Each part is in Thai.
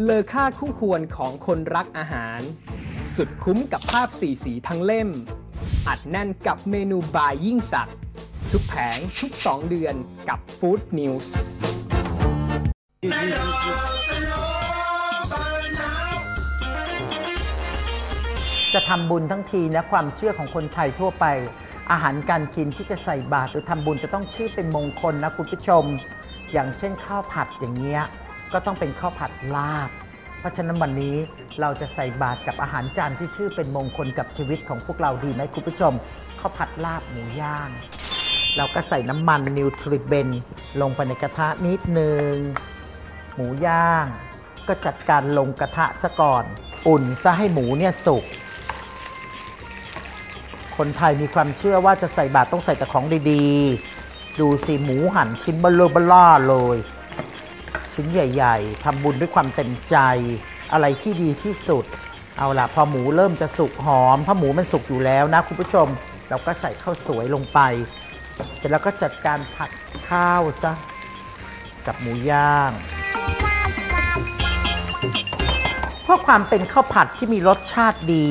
เลอค่าคู่ควรของคนรักอาหาร สุดคุ้มกับภาพสีสีทั้งเล่ม อัดแน่นกับเมนูบายยิ่งสัก ทุกแผงทุก 2 เดือนกับ Food News จะทำบุญทั้งทีนะความเชื่อของคนไทยทั่วไป อาหารการกินที่จะใส่บาตรหรือทำบุญจะต้องชื่อเป็นมงคลนะคุณผู้ชม อย่างเช่นข้าวผัดอย่างเงี้ย ก็ต้องเป็นข้าวผัดลาบ เพราะฉะนั้นวันนี้เราจะใส่บาตรกับอาหารจานที่ชื่อเป็นมงคลกับชีวิตของพวกเราดีไหมคุณผู้ชมข้าวผัดลาบหมูย่าง เราก็ใส่น้ำมันนิวทริเบนลงไปในกระทะนิดนึงหมูย่าง ก็จัดการลงกระทะซะก่อน อุ่นซะให้หมูเนี่ยสุกคนไทยมีความเชื่อว่าจะใส่บาตรต้องใส่แต่ของดีๆ ดูสิหมูหั่นชิ้นเบลอเบล่าเลย ชิ้นใหญ่ ๆทำบุญด้วยความเต็มใจ อะไรที่ดีที่สุด เอาล่ะพอหมูเริ่มจะสุกหอมเพราะหมูมันสุกอยู่แล้วนะคุณผู้ชม เราก็ใส่ข้าวสวยลงไป เสร็จแล้วก็จัดการผัดข้าวซะกับหมูย่างเพราะความเป็นข้าวผัดที่มีรสชาติดี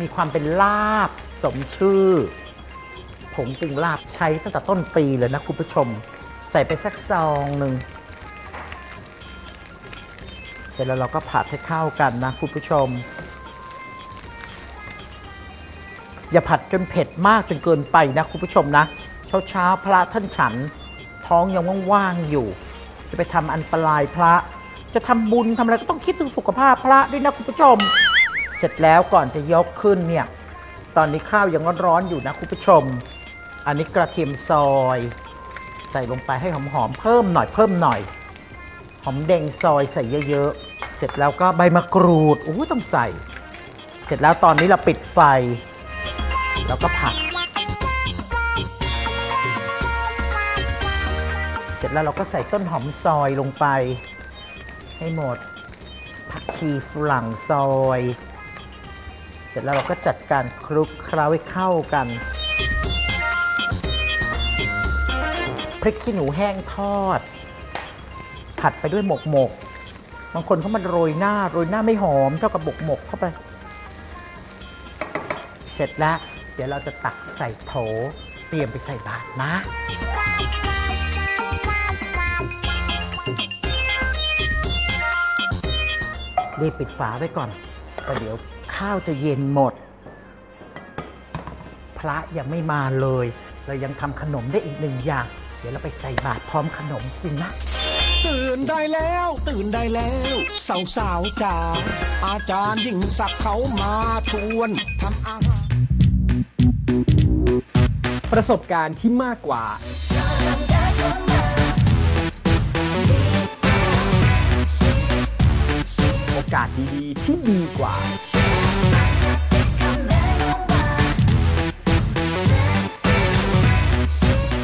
มีความเป็นลาบสมชื่อผงปรุงลาบใช้ตั้งแต่ต้นปีเลยนะคุณผู้ชม ใส่ไปสักซองหนึ่ง เสร็จแล้วเราก็ผัดให้เข้ากันนะคุณผู้ชม อย่าผัดจนเผ็ดมากจนเกินไปนะคุณผู้ชมนะ เช้าเช้าๆพระท่านฉัน ท้องยังว่างๆอยู่ จะไปทำอันตรายพระ จะทำบุญทำอะไรก็ต้องคิดถึงสุขภาพพระด้วยนะคุณผู้ชม เสร็จแล้วก่อนจะยกขึ้นเนี่ย ตอนนี้ข้าวยังร้อนๆอยู่นะคุณผู้ชม อันนี้กระเทียมซอย ใส่ลงไปให้หอมๆเพิ่มหน่อยเพิ่มหน่อยหอมแดงซอยใส่เยอะๆ เสร็จแล้วก็ใบมะกรูดโอ้ยต้องใส่ เสร็จแล้วตอนนี้เราปิดไฟ แล้วก็ผัด เสร็จแล้วเราก็ใส่ต้นหอมซอยลงไป ให้หมด ผักชีฝรั่งซอย เสร็จแล้วเราก็จัดการคลุกเคล้าให้เข้ากันพริกขี้หนูแห้งทอด ผัดไปด้วยหมกหมก บางคนเขามันโรยหน้าโรยหน้าไม่หอมเท่ากับหมกหมกเข้าไป เสร็จแล้ว เดี๋ยวเราจะตักใส่โถเตรียมไปใส่บาตรนะรีบปิดฝาไว้ก่อนเพระเดี๋ยวข้าวจะเย็นหมด พระยังไม่มาเลย เรายังทำขนมได้อีกหนึ่งอย่าง เดี๋ยวเราไปใส่บาตรพร้อมขนมจริงนะ ตื่นได้แล้วตื่นได้แล้วสาวสาวจ๋าอาจารย์ยิ่งศักดิ์เขามาชวนทำอาหารประสบการณ์ที่มากกว่า โอกาสดีๆที่ดีกว่า